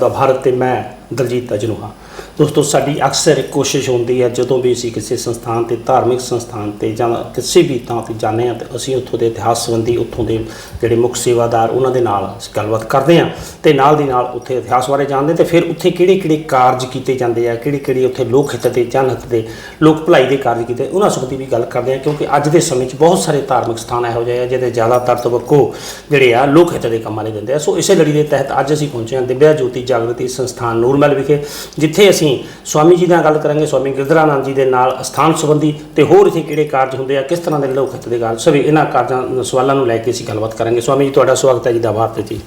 ਦਾ ਭਾਰਤ ਤੇ ਮੈਂ ਦਲਜੀਤ ਅਜਨੂਹਾ ਦੋਸਤੋ, ਸਾਡੀ ਅਕਸਰ ਕੋਸ਼ਿਸ਼ ਹੁੰਦੀ ਹੈ, ਜਦੋਂ ਵੀ ਅਸੀਂ ਕਿਸੇ ਸੰਸਥਾਨ ਤੇ, ਧਾਰਮਿਕ ਸੰਸਥਾਨ ਤੇ ਜਾਂ ਕਿਸੇ ਵੀ ਥਾਂ ਤੇ ਜਾਂਦੇ ਹਾਂ, ਤੇ ਅਸੀਂ ਉੱਥੋਂ ਦੇ ਇਤਿਹਾਸ ਸੰਬੰਧੀ ਉੱਥੋਂ ਦੇ ਜਿਹੜੇ ਮੁੱਖ ਸੇਵਾਦਾਰ, ਉਹਨਾਂ ਦੇ ਨਾਲ ਅਸੀਂ ਗੱਲਬਾਤ ਕਰਦੇ ਹਾਂ ਤੇ ਨਾਲ ਦੀ ਨਾਲ ਉੱਥੇ ਇਤਿਹਾਸ ਬਾਰੇ ਜਾਣਦੇ ਤੇ ਫਿਰ ਉੱਥੇ ਕਿਹੜੇ ਕਿਹੜੇ ਕਾਰਜ ਕੀਤੇ ਜਾਂਦੇ ਆ ਕਿਹੜੇ ਕਿਹੜੇ ਉੱਥੇ ਲੋਕ ਹਿੱਤ ਦੇ ਜਨ ਹਿੱਤ ਦੇ, ਲੋਕ ਭਲਾਈ ਦੇ ਕਾਰਜ ਕੀਤੇ, ਉਹਨਾਂ ਸੰਬੰਧੀ ਵੀ ਗੱਲ ਕਰਦੇ ਹਾਂ, ਕਿਉਂਕਿ ਅੱਜ ਦੇ ਸਮੇਂ 'ਚ ਬਹੁਤ ਸਾਰੇ ਧਾਰਮਿਕ ਸਥਾਨ ਇਹੋ ਜਿਹੇ ਆ, ਜਿਹਦੇ ਜ਼ਿਆਦਾਤਰ ਤਵੱਕੋ ਜਿਹੜੇ ਆ, ਲੋਕ ਹਿੱਤ ਦੇ ਕੰਮਾਂ ਲਈ ਦਿੰਦੇ ਆ। ਸੋ ਇਸੇ ਲੜੀ ਦੇ ਤਹਿਤ ਅੱਜ ਅਸੀਂ ਪਹੁੰਚੇ ਹਾਂ, ਦਿਵਿਆ ਜੋਤੀ ਜਾਗਰਤੀ ਸੰਸਥਾਨ ਨੂਰਮਹਿਲ ਵਿਖੇ, ਜਿੱਥੇ ਅਸੀਂ ਸਵਾਮੀ ਜੀ ਨਾਲ ਗੱਲ ਕਰਾਂਗੇ ਸਵਾਮੀ ਗਿਰਧਰਾਨੰਦ ਜੀ ਦੇ ਨਾਲ ਸਥਾਨ ਸੰਬੰਧੀ ਤੇ ਹੋਰ ਇੱਥੇ ਕਿਹੜੇ ਕਾਰਜ ਹੁੰਦੇ ਆ ਕਿਸ ਤਰ੍ਹਾਂ ਦੇ ਲੋਕ ਹਿੱਤ ਦੇ ਕਾਰਜ ਸਭੀ ਇਹਨਾਂ ਕਾਰਜਾਂ ਸਵਾਲਾਂ ਨੂੰ ਲੈ ਕੇ ਅਸੀਂ ਗੱਲਬਾਤ ਕਰਾਂਗੇ। ਸਵਾਮੀ ਜੀ ਤੁਹਾਡਾ ਸਵਾਗਤ ਹੈ ਜੀ ਦਾ ਭਾਰਤ ਜੀ।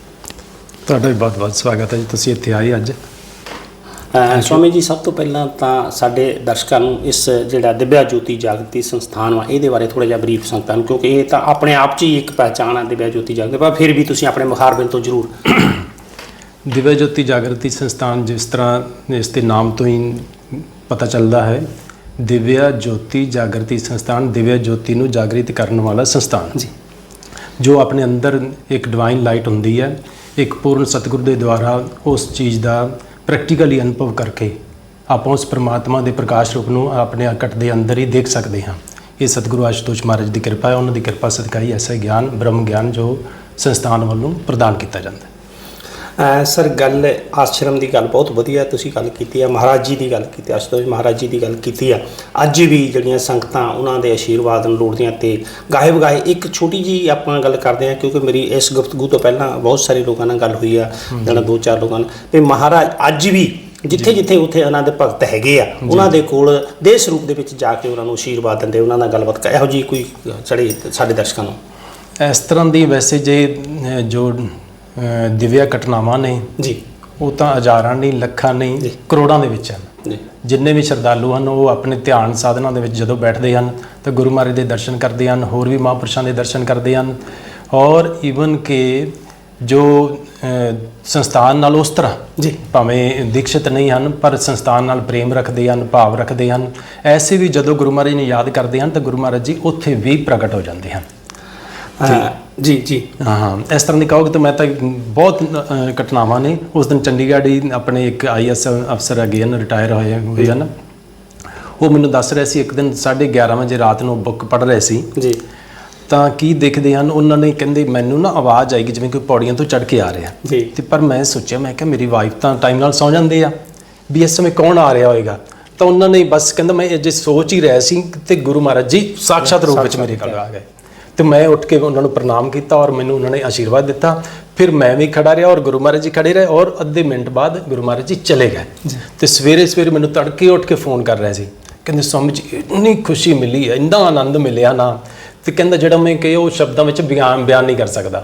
ਤੁਹਾਡਾ ਵੀ ਬਹੁਤ ਬਹੁਤ ਸਵਾਗਤ ਹੈ ਜੀ ਤੁਸੀਂ ਇੱਥੇ ਆਏ ਅੱਜ। ਸਵਾਮੀ ਜੀ ਸਭ ਤੋਂ ਪਹਿਲਾਂ ਤਾਂ ਸਾਡੇ ਦਰਸ਼ਕਾਂ ਨੂੰ ਇਸ ਜਿਹੜਾ ਦਿਵਿਆ ਜੋਤੀ ਜਾਗਰਤੀ ਸੰਸਥਾਨ ਵਾ ਇਹਦੇ ਬਾਰੇ ਥੋੜਾ ਜਿਹਾ ਬਰੀਫ ਸੰਤਾਂ ਨੂੰ ਕਿਉਂਕਿ ਇਹ ਤਾਂ ਆਪਣੇ ਆਪ 'ਚ ਹੀ ਇੱਕ ਪਹਿਚਾਣ ਹੈ ਦਿਵਿਆ ਜੋਤੀ ਜਾਗਰਤੀ ਪਰ ਫਿਰ ਵੀ ਤੁਸੀਂ ਆਪਣੇ ਮੁਖਾਰਬਿੰਦ ਤੋਂ ਜ਼ਰੂਰ ਦਿਵਯ ਜੋਤੀ ਜਾਗਰਤੀ ਸੰਸਥਾਨ ਜਿਸ ਤਰ੍ਹਾਂ ਇਸ ਦੇ ਨਾਮ ਤੋਂ ਹੀ ਪਤਾ ਚੱਲਦਾ ਹੈ ਦਿਵਯ ਜੋਤੀ ਜਾਗਰਤੀ ਸੰਸਥਾਨ ਦਿਵਯ ਜੋਤੀ ਨੂੰ ਜਾਗਰਿਤ ਕਰਨ ਵਾਲਾ ਸੰਸਥਾਨ। ਜੀ। ਜੋ ਆਪਣੇ ਅੰਦਰ ਇੱਕ ਡਿਵਾਈਨ ਲਾਈਟ ਹੁੰਦੀ ਹੈ ਇੱਕ ਪੂਰਨ ਸਤਿਗੁਰੂ ਦੇ ਦੁਆਰਾ ਉਸ ਚੀਜ਼ ਦਾ ਪ੍ਰੈਕਟੀਕਲੀ ਅਨੁਭਵ ਕਰਕੇ ਆਪਾਂ ਉਸ ਪ੍ਰਮਾਤਮਾ ਦੇ ਪ੍ਰਕਾਸ਼ ਰੂਪ ਨੂੰ ਆਪਣੇ ਅਕਟ ਦੇ ਅੰਦਰ ਹੀ ਦੇਖ ਸਕਦੇ ਹਾਂ। ਇਹ ਸਤਿਗੁਰੂ ਆਸ਼ੂਤੋਸ਼ ਮਹਾਰਾਜ ਦੀ ਕਿਰਪਾ ਹੈ ਉਹਨਾਂ ਦੀ ਕਿਰਪਾ ਸਦਕਾ ਹੀ ਐਸਾ ਗਿਆਨ ਬ੍ਰਹਮ ਗਿਆਨ ਜੋ ਸੰਸਥਾਨ ਵੱਲੋਂ ਪ੍ਰਦਾਨ ਕੀਤਾ ਜਾਂਦਾ ਹੈ। ਸਰ ਗੱਲ ਆਸ਼ਰਮ ਦੀ ਗੱਲ ਬਹੁਤ ਵਧੀਆ ਤੁਸੀਂ ਗੱਲ ਕੀਤੀ ਹੈ ਮਹਾਰਾਜ ਜੀ ਦੀ ਗੱਲ ਕੀਤੀ ਅਸ਼ਤੋਸ਼ ਮਹਾਰਾਜ ਜੀ ਦੀ ਗੱਲ ਕੀਤੀ ਆ ਅੱਜ ਵੀ ਜਿਹੜੀਆਂ ਸੰਗਤਾਂ ਉਹਨਾਂ ਦੇ ਆਸ਼ੀਰਵਾਦ ਨੂੰ ਲੋੜਦੀਆਂ ਤੇ ਗਾਏ ਵਗਾਏ ਇੱਕ ਛੋਟੀ ਜੀ ਆਪਾਂ ਗੱਲ ਕਰਦੇ ਹਾਂ ਕਿਉਂਕਿ ਮੇਰੀ ਇਸ ਗੁਫ਼ਤਗੂ ਤੋਂ ਪਹਿਲਾਂ ਬਹੁਤ ਸਾਰੇ ਲੋਕਾਂ ਨਾਲ ਗੱਲ ਹੋਈ ਆ ਜਿਹੜਾ ਦੋ ਚਾਰ ਲੋਕਾਂ ਨਾਲ। ਵੀ ਮਹਾਰਾਜ ਅੱਜ ਵੀ ਜਿੱਥੇ ਜਿੱਥੇ ਉੱਥੇ ਉਹਨਾਂ ਦੇ ਭਗਤ ਹੈਗੇ ਆ ਉਹਨਾਂ ਦੇ ਕੋਲ ਦੇ ਸਰੂਪ ਦੇ ਵਿੱਚ ਜਾ ਕੇ ਉਹਨਾਂ ਨੂੰ ਆਸ਼ੀਰਵਾਦ ਦਿੰਦੇ ਉਹਨਾਂ ਨਾਲ ਗੱਲਬਾਤ ਇਹੋ ਜੀ ਕੋਈ ਸਾਡੇ ਸਾਡੇ ਦਰਸ਼ਕਾਂ ਨੂੰ। ਇਸ ਤਰ੍ਹਾਂ ਦੀ ਵੈਸੇ ਜੇ ਜੋ ਦਿਵਿਆ ਘਟਨਾਵਾਂ ਨੇ ਜੀ। ਉਹ ਤਾਂ ਹਜ਼ਾਰਾਂ ਨਹੀਂ ਲੱਖਾਂ ਨਹੀਂ ਕਰੋੜਾਂ ਦੇ ਵਿੱਚ ਹਨ। ਜੀ। ਜਿੰਨੇ ਵੀ ਸ਼ਰਧਾਲੂ ਹਨ ਉਹ ਆਪਣੇ ਧਿਆਨ ਸਾਧਨਾ ਦੇ ਵਿੱਚ ਜਦੋਂ ਬੈਠਦੇ ਹਨ ਤਾਂ ਗੁਰੂ ਮਹਾਰਾਜ ਦੇ ਦਰਸ਼ਨ ਕਰਦੇ ਹਨ ਹੋਰ ਵੀ ਮਹਾਂਪੁਰਸ਼ਾਂ ਦੇ ਦਰਸ਼ਨ ਕਰਦੇ ਹਨ। ਔਰ ਈਵਨ ਕਿ ਜੋ ਸੰਸਥਾਨ ਨਾਲ ਉਸ ਤਰ੍ਹਾਂ ਜੀ। ਭਾਵੇਂ ਦੀਕਸ਼ਿਤ ਨਹੀਂ ਹਨ ਪਰ ਸੰਸਥਾਨ ਨਾਲ ਪ੍ਰੇਮ ਰੱਖਦੇ ਹਨ ਭਾਵ ਰੱਖਦੇ ਹਨ ਐਸੇ ਵੀ ਜਦੋਂ ਗੁਰੂ ਮਹਾਰਾਜ ਨੂੰ ਯਾਦ ਕਰਦੇ ਹਨ ਤਾਂ ਗੁਰੂ ਮਹਾਰਾਜ ਜੀ ਉੱਥੇ ਵੀ ਪ੍ਰਗਟ ਹੋ ਜਾਂਦੇ ਹਨ। ਜੀ ਜੀ। ਹਾਂ ਹਾਂ। ਇਸ ਤਰ੍ਹਾਂ ਦੀ ਕਹੋਗੇ ਤਾਂ ਮੈਂ ਤਾਂ ਬਹੁਤ ਘਟਨਾਵਾਂ ਨੇ। ਉਸ ਦਿਨ ਚੰਡੀਗੜ੍ਹ ਹੀ ਆਪਣੇ ਇੱਕ ਆਈਐਸ ਅਫਸਰ ਹੈਗੇ ਹਨ ਰਿਟਾਇਰ ਹੋਏ ਹੋਏ ਹਨ। ਉਹ ਮੈਨੂੰ ਦੱਸ ਰਹੇ ਸੀ ਇੱਕ ਦਿਨ 11:30 ਵਜੇ ਰਾਤ ਨੂੰ ਬੁੱਕ ਪੜ੍ਹ ਰਹੇ ਸੀ। ਜੀ। ਤਾਂ ਕੀ ਦੇਖਦੇ ਹਨ ਉਹਨਾਂ ਨੇ ਕਹਿੰਦੇ ਮੈਨੂੰ ਨਾ ਆਵਾਜ਼ ਆਏਗੀ ਜਿਵੇਂ ਕੋਈ ਪੌੜੀਆਂ ਤੋਂ ਚੜ੍ਹ ਕੇ ਆ ਰਿਹਾ ਜੀ। ਤੇ ਪਰ ਮੈਂ ਸੋਚਿਆ ਮੈਂ ਕਿਹਾ ਮੇਰੀ ਵਾਈਫ ਤਾਂ ਟਾਈਮ ਨਾਲ ਸੌ ਜਾਂਦੇ ਆ। ਵੀ ਇਸ ਸਮੇਂ ਕੌਣ ਆ ਰਿਹਾ ਹੋਏਗਾ? ਤਾਂ ਉਹਨਾਂ ਨੇ ਬਸ ਕਹਿੰਦਾ ਮੈਂ ਅਜੇ ਸੋਚ ਹੀ ਰਿਹਾ ਸੀ ਤੇ ਗੁਰੂ ਮਹਾਰਾਜ ਜੀ ਸਾਖਸ਼ਾਤ ਰੂਪ ਵਿੱਚ ਮੇਰੇ ਕੋਲ ਆ ਗਏ। ਤੇ ਮੈਂ ਉੱਠ ਕੇ ਉਹਨਾਂ ਨੂੰ ਪ੍ਰਣਾਮ ਕੀਤਾ ਔਰ ਮੈਨੂੰ ਉਹਨਾਂ ਨੇ ਆਸ਼ੀਰਵਾਦ ਦਿੱਤਾ। ਫਿਰ ਮੈਂ ਵੀ ਖੜਾ ਰਿਹਾ ਔਰ ਗੁਰੂ ਮਹਾਰਾਜ ਜੀ ਖੜੇ ਰਹੇ ਔਰ ਅੱਧੇ ਮਿੰਟ ਬਾਅਦ ਗੁਰੂ ਮਹਾਰਾਜ ਜੀ ਚਲੇ ਗਏ। ਤੇ ਸਵੇਰੇ ਸਵੇਰੇ ਮੈਨੂੰ ਤੜਕੇ ਉੱਠ ਕੇ ਫੋਨ ਕਰ ਰਹੇ ਸੀ। ਕਹਿੰਦੇ ਸਵਾਮੀ ਜੀ ਇੰਨੀ ਖੁਸ਼ੀ ਮਿਲੀ ਹੈ ਇੰਨਾ ਆਨੰਦ ਮਿਲਿਆ ਨਾ। ਤੇ ਕਹਿੰਦਾ ਜਿਹੜਾ ਮੈਂ ਕਿ ਉਹ ਸ਼ਬਦਾਂ ਵਿੱਚ ਬਿਆਨ ਬਿਆਨ ਨਹੀਂ ਕਰ ਸਕਦਾ।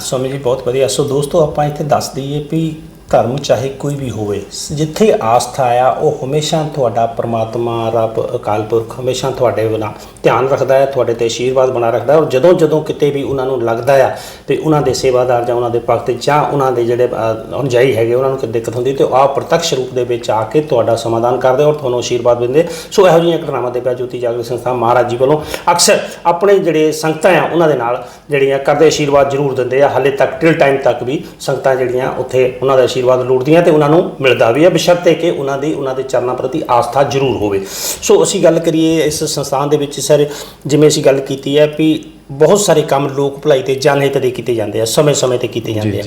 ਸਵਾਮੀ ਜੀ ਬਹੁਤ ਵਧੀਆ। ਸੋ ਦੋਸਤੋ ਆਪਾਂ ਇੱਥੇ ਦੱਸ ਦਈਏ ਵੀ ਧਰਮ ਚਾਹੇ ਕੋਈ ਵੀ ਹੋਵੇ ਜਿੱਥੇ ਆਸਥਾ ਆ ਉਹ ਹਮੇਸ਼ਾ ਤੁਹਾਡਾ ਪ੍ਰਮਾਤਮਾ ਰੱਬ ਅਕਾਲ ਪੁਰਖ ਹਮੇਸ਼ਾ ਤੁਹਾਡੇ ਬਿਨਾਂ ਧਿਆਨ ਰੱਖਦਾ ਹੈ ਤੁਹਾਡੇ ਤੇ ਆਸ਼ੀਰਵਾਦ ਬਣਾ ਰੱਖਦਾ ਔਰ ਜਦੋਂ ਜਦੋਂ ਕਿਤੇ ਵੀ ਉਹਨਾਂ ਨੂੰ ਲੱਗਦਾ ਆ ਤੇ ਉਹਨਾਂ ਦੇ ਸੇਵਾਦਾਰ ਜਾਂ ਉਹਨਾਂ ਦੇ ਭਗਤ ਜਾਂ ਉਹਨਾਂ ਦੇ ਜਿਹੜੇ ਅ, ਹੈਗੇ ਉਹਨਾਂ ਨੂੰ ਕੋਈ ਦਿੱਕਤ ਹੁੰਦੀ ਤੇ ਉਹ ਆ ਪ੍ਰਤੱਖ ਰੂਪ ਦੇ ਵਿੱਚ ਆ ਕੇ ਤੁਹਾਡਾ ਸਮਾਧਾਨ ਕਰਦੇ ਔਰ ਤੁਹਾਨੂੰ ਆਸ਼ੀਰਵਾਦ ਦਿੰਦੇ। ਸੋ ਇਹੋ ਜਿਹੀਆਂ ਘਟਨਾਵਾਂ ਦੇ ਪਿਆ ਜੋਤੀ ਜਾਗਰਤ ਸੰਸਥਾ ਮਹਾਰਾਜ ਜੀ ਵੱਲੋਂ ਅਕਸਰ ਆਪਣੇ ਜਿਹੜੇ ਸੰਗਤਾਂ ਆ ਉਹਨਾਂ ਦੇ ਨਾਲ ਜਿਹੜੀਆਂ ਕਰਦੇ ਆਸ਼ੀਰਵਾਦ ਜ਼ਰੂਰ ਦਿੰਦੇ ਆ। ਹਾਲੇ ਤੱਕ ਟਿਲ ਟਾਈਮ ਤੱਕ ਵੀ ਸੰਗਤਾਂ ਜਿਹੜੀਆਂ ਉੱਥੇ ਉਹਨਾਂ ਦਾ ਆਸ਼ੀਰਵਾਦ ਲੋੜਦੀਆਂ ਤੇ ਉਹਨਾਂ ਨੂੰ ਮਿਲਦਾ ਵੀ ਆ ਬਸ਼ਰਤੇ ਕਿ ਉਹਨਾਂ ਦੀ ਉਹਨਾਂ ਦੇ ਚਰਨਾਂ ਪ੍ਰਤੀ ਆਸਥਾ ਜ਼ਰੂਰ ਹੋਵੇ। ਸੋ ਅਸੀਂ ਗੱਲ ਕਰੀਏ ਇਸ ਸੰਸਥਾਨ ਦੇ ਵਿੱਚ ਸਰ ਜਿਵੇਂ ਅਸੀਂ ਗੱਲ ਕੀਤੀ ਹੈ ਵੀ ਬਹੁਤ ਸਾਰੇ ਕੰਮ ਲੋਕ ਭਲਾਈ ਤੇ ਜਨਹਿਤ ਦੇ ਕੀਤੇ ਜਾਂਦੇ ਆ ਸਮੇਂ-ਸਮੇਂ ਤੇ ਕੀਤੇ ਜਾਂਦੇ ਆ।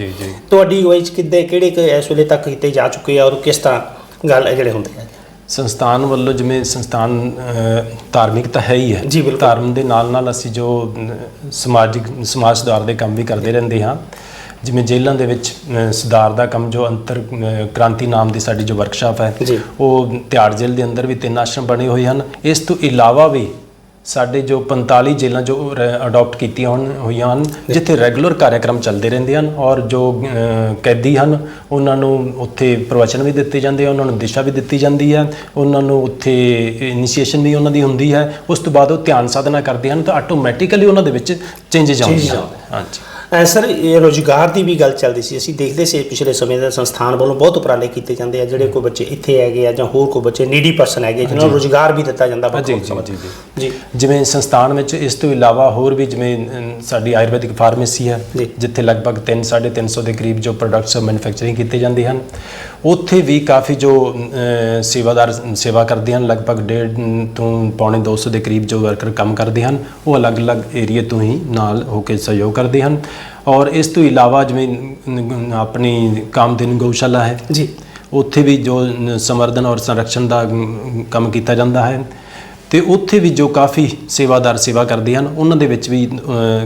ਤੁਹਾਡੀ ਅਗਵਾਈ 'ਚ ਕਿੱਦੇ ਕਿਹੜੇ ਇਸ ਵੇਲੇ ਤੱਕ ਕੀਤੇ ਜਾ ਚੁੱਕੇ ਆ ਔਰ ਕਿਸ ਤਰ੍ਹਾਂ ਗੱਲ ਜਿਹੜੇ ਹੁੰਦੇ ਆ? ਸੰਸਥਾਨ ਵੱਲੋਂ ਜਿਵੇਂ ਸੰਸਥਾਨ ਧਾਰਮਿਕ ਤਾਂ ਹੈ ਹੀ ਹੈ। ਧਰਮ ਦੇ ਨਾਲ ਨਾਲ ਅਸੀਂ ਜੋ ਸਮਾਜਿਕ ਸਮਾਜ ਸੁਧਾਰ ਦੇ ਕੰਮ ਵੀ ਕਰਦੇ ਰਹਿੰਦੇ ਹਾਂ। ਜਿਵੇਂ ਜੇਲ੍ਹਾਂ ਦੇ ਵਿੱਚ ਸੁਧਾਰ ਦਾ ਕੰਮ ਜੋ ਅੰਤਰ ਕ੍ਰਾਂਤੀ ਨਾਮ ਦੀ ਸਾਡੀ ਜੋ ਵਰਕਸ਼ਾਪ ਹੈ ਜੀ। ਉਹ ਤਿਹਾੜ ਜੇਲ੍ਹ ਦੇ ਅੰਦਰ ਵੀ ਤਿੰਨ ਆਸ਼ਰਮ ਬਣੇ ਹੋਏ ਹਨ। ਇਸ ਤੋਂ ਇਲਾਵਾ ਵੀ ਸਾਡੇ ਜੋ 45 ਜੇਲ੍ਹਾਂ ਜੋ ਅਡਾਪਟ ਕੀਤੀਆਂ ਹੋਣ ਹੋਈਆਂ ਹਨ ਜਿੱਥੇ ਰੈਗੂਲਰ ਕਾਰਜਕ੍ਰਮ ਚੱਲਦੇ ਰਹਿੰਦੇ ਹਨ ਔਰ ਜੋ ਕੈਦੀ ਹਨ ਉਹਨਾਂ ਨੂੰ ਉੱਥੇ ਪ੍ਰਵਚਨ ਵੀ ਦਿੱਤੇ ਜਾਂਦੇ ਆ ਉਹਨਾਂ ਨੂੰ ਦਿਸ਼ਾ ਵੀ ਦਿੱਤੀ ਜਾਂਦੀ ਹੈ ਉਹਨਾਂ ਨੂੰ ਉੱਥੇ ਇਨੀਸ਼ੀਏਸ਼ਨ ਵੀ ਉਹਨਾਂ ਦੀ ਹੁੰਦੀ ਹੈ। ਉਸ ਤੋਂ ਬਾਅਦ ਉਹ ਧਿਆਨ ਸਾਧਨਾ ਕਰਦੇ ਹਨ ਤਾਂ ਆਟੋਮੈਟਿਕਲੀ ਉਹਨਾਂ ਦੇ ਵਿੱਚ ਚੇਂਜਸ ਆਉਂਦੇ ਹਨ। ਹਾਂਜੀ। ਸਰ ਇਹ ਰੋਜ਼ਗਾਰ ਦੀ ਵੀ ਗੱਲ ਚੱਲਦੀ ਸੀ। ਅਸੀਂ ਦੇਖਦੇ ਸੀ ਪਿਛਲੇ ਸਮੇਂ ਦੇ ਸੰਸਥਾਨ ਵੱਲੋਂ ਬਹੁਤ ਉਪਰਾਲੇ ਕੀਤੇ ਜਾਂਦੇ ਆ ਜਿਹੜੇ ਕੋਈ ਬੱਚੇ ਇੱਥੇ ਹੈਗੇ ਆ ਜਾਂ ਹੋਰ ਕੋਈ ਬੱਚੇ ਨੀਡੀ ਪਰਸਨ ਹੈਗੇ ਜਿਨ੍ਹਾਂ ਨੂੰ ਰੋਜ਼ਗਾਰ ਵੀ ਦਿੱਤਾ ਜਾਂਦਾ ਵੱਖ ਜੀ, ਵੱਖ ਜੀ, ਜਿਵੇਂ ਸੰਸਥਾਨ ਵਿੱਚ ਇਸ ਤੋਂ ਇਲਾਵਾ ਹੋਰ ਵੀ ਜਿਵੇਂ ਸਾਡੀ ਆਯੁਰਵੈਦਿਕ ਫਾਰਮੇਸੀ ਹੈ। ਜਿੱਥੇ ਲਗਭਗ 3 350 ਦੇ ਕਰੀਬ ਜੋ ਪ੍ਰੋਡਕਟਸ ਮੈਨੂਫੈਕਚਰਿੰਗ ਕੀਤੇ ਜਾਂਦੇ ਹਨ ਉੱਥੇ ਵੀ ਕਾਫੀ ਜੋ ਸੇਵਾਦਾਰ ਸੇਵਾ ਕਰਦੇ ਹਨ ਲਗਭਗ ਡੇਢ ਤੋਂ ਪੌਣੇ 200 ਦੇ ਕਰੀਬ ਜੋ ਵਰਕਰ ਕੰਮ ਕਰਦੇ ਹਨ ਉਹ ਅਲੱਗ-ਅਲੱਗ ਏਰੀਆ ਤੋਂ ਹੀ ਨਾਲ ਹੋ ਕੇ ਸਹਿਯੋਗ ਕਰਦੇ ਹਨ। ਔਰ ਇਸ ਤੋਂ ਇਲਾਵਾ ਜਿਵੇਂ ਆਪਣੀ ਕਾਮਧੇਨੂ ਗਊਸ਼ਾਲਾ ਹੈ। ਜੀ। ਉੱਥੇ ਵੀ ਜੋ ਨ- ਸੰਵਰਧਨ ਔਰ ਸੰਰਕਸ਼ਣ ਦਾ ਕੰਮ ਕੀਤਾ ਜਾਂਦਾ ਹੈ। ਤੇ ਉੱਥੇ ਵੀ ਜੋ ਕਾਫੀ ਸੇਵਾਦਾਰ ਸੇਵਾ ਕਰਦੇ ਹਨ ਉਹਨਾਂ ਦੇ ਵਿੱਚ ਵੀ